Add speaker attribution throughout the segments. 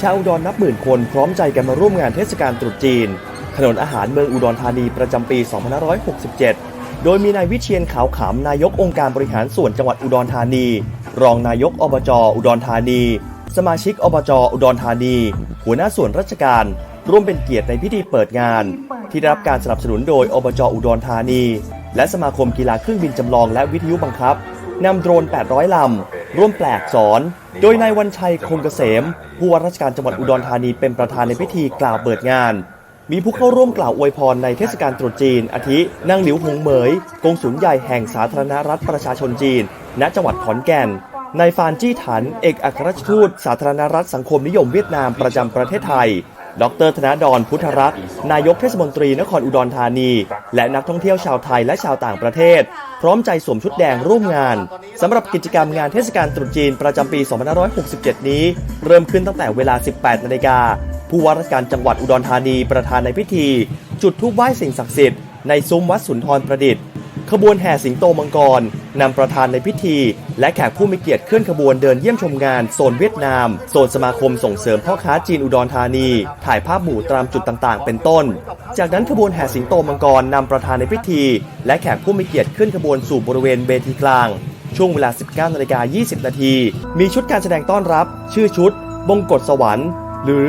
Speaker 1: ชาวอุดรนับหมื่นคนพร้อมใจกันมาร่วมงานเทศกาลตรุษจีน ถนนอาหารเมืองอุดรธานีประจำปี 2567 โดยมีนายวิเชียนขาวขำนายกองค์การบริหารส่วนจังหวัดอุดรธานี รองนายกอบจอุดรธานี สมาชิกอบจอุดรธานี หัวหน้าส่วนราชการ ร่วมเป็นเกียรติในพิธีเปิดงาน ที่ได้รับการสนับสนุนโดยอบจอุดรธานี และสมาคมกีฬาเครื่องบินจำลองและวิทยุบังคับนำโดรน 800 ลำ ร่วมแปลกสอน โดยนายวันชัยคงเกษม ผู้ว่าราชการจังหวัดอุดรธานีเป็นประธานในพิธีกล่าวเปิดงาน มีผู้เข้าร่วมกล่าวอวยพรในเทศกาลตรุษจีน อาทินางหลิวหงเหมย กงสุลใหญ่แห่งสาธารณรัฐประชาชนจีน ณจังหวัดขอนแก่นนายฟานจี้ถัน เอกอัครราชทูตสาธารณรัฐสังคมนิยมเวียดนามประจำประเทศไทย ดรธนดอนพุทธรักษ์นายกเทศมนตรีนครอุดรธานี และนักท่องเที่ยวชาวไทยและชาวต่างประเทศ พร้อมใจสวมชุดแดงร่วมงานสำหรับกิจกรรมงานเทศกาลตรุษจีนประจำปี 2567 นี้ เริ่มขึ้นตั้งแต่เวลา 18 นาฬิกาผู้ว่าราชการจังหวัดอุดรธานีประธานในพิธี จุดธูปไหว้สิ่งศักดิ์สิทธิ์ในซุ้มวัดสุนทรประดิษฐ์ ขบวนแห่สิงโตมังกรนำประธานในพิธี และแขกผู้มีเกียรติเคลื่อนขบวนเดินเยี่ยมชมงานโซนเวียดนาม โซนสมาคมส่งเสริมพ่อค้าจีนอุดรธานี ถ่ายภาพหมู่ตามจุดต่างๆ เป็นต้น จากนั้นขบวนแห่สิงโตมังกรนำประธานในพิธี และแขกผู้มีเกียรติขึ้นขบวนสู่บริเวณเวทีกลาง ช่วงเวลา 19นาฬิกา20 นาที มีชุดการแสดงต้อนรับ ชื่อชุด บงกฎสวรรค์ หรือ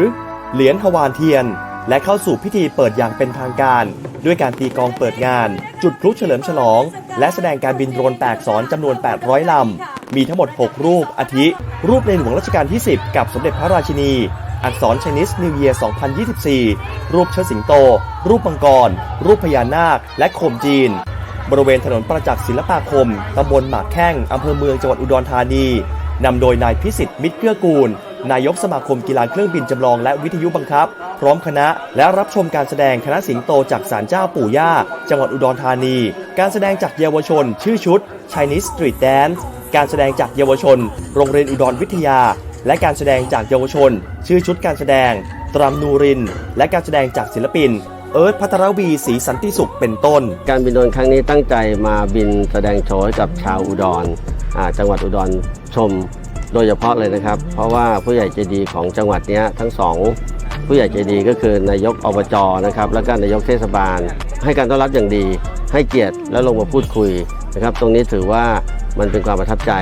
Speaker 1: เหรียญทวารเทียน และเข้าสู่พิธีเปิดอย่างเป็นทางการ ด้วยการตีกองเปิดงาน จุดพลุเฉลิมฉลอง และแสดงการบินโดรนแตกสอนจำนวน 800 ลำ มีทั้งหมด 6 รูปอาทิ รูปในหลวงรัชกาลที่ 10 กับสมเด็จพระราชินี อักษร Chinese New Year 2024 รูปเชิดสิงโต รูปมังกร รูปพญานาค และโคมจีน บริเวณถนนประจักษ์ศิลปาคมตำบลหมากแข้งอำเภอเมืองจังหวัดอุดรธานีนำโดยนายพิสิทธิ์มิตรเกื้อกูล นายกสมาคมกีฬาเครื่องบินจำลองและวิทยุบังคับ พร้อมคณะ และรับชมการแสดงคณะสิงโตจากศาลเจ้าปู่ย่า จังหวัดอุดรธานี การแสดงจากเยาวชน ชื่อชุด Chinese Street Dance การแสดงจากเยาวชน โรงเรียนอุดรวิทยา และการแสดงจากเยาวชน ชื่อชุดการแสดง ตรำนูริน และการแสดงจากศิลปิน เอิร์ธพัทรวีศรีสันติสุขเป็นต้น
Speaker 2: การบินโดรนครั้งนี้ตั้งใจมาบินแสดงโชว์ให้กับชาวอุดรอ่าจังหวัดอุดรชมโดยเฉพาะเลยนะครับ เพราะว่าผู้ใหญ่ใจดีของจังหวัดเนี้ยทั้งสอง ผู้ใหญ่ใจดีก็คือนายกอบจนะครับแล้วก็นายกเทศบาล ให้การต้อนรับอย่างดี ให้เกียรติแล้วลงมาพูดคุยนะครับ ตรงนี้ถือว่ามันเป็นความประทับใจ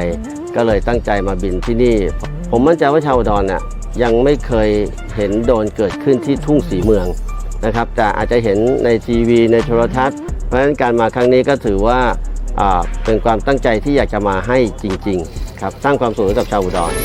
Speaker 2: ก็เลยตั้งใจมาบินที่นี่ ผมมั่นใจว่าชาวอุดรน่ะยังไม่เคยเห็นโดนเกิดขึ้นที่ทุ่งสีเมืองนะครับแต่อาจจะเห็นในทีวีในโทรทัศน์ เพราะฉะนั้นการมาครั้งนี้ก็ถือว่าอ่าเป็นความตั้งใจที่อยากจะมาให้จริง ๆ ครับสร้างความสุขให้กับชาวอุดร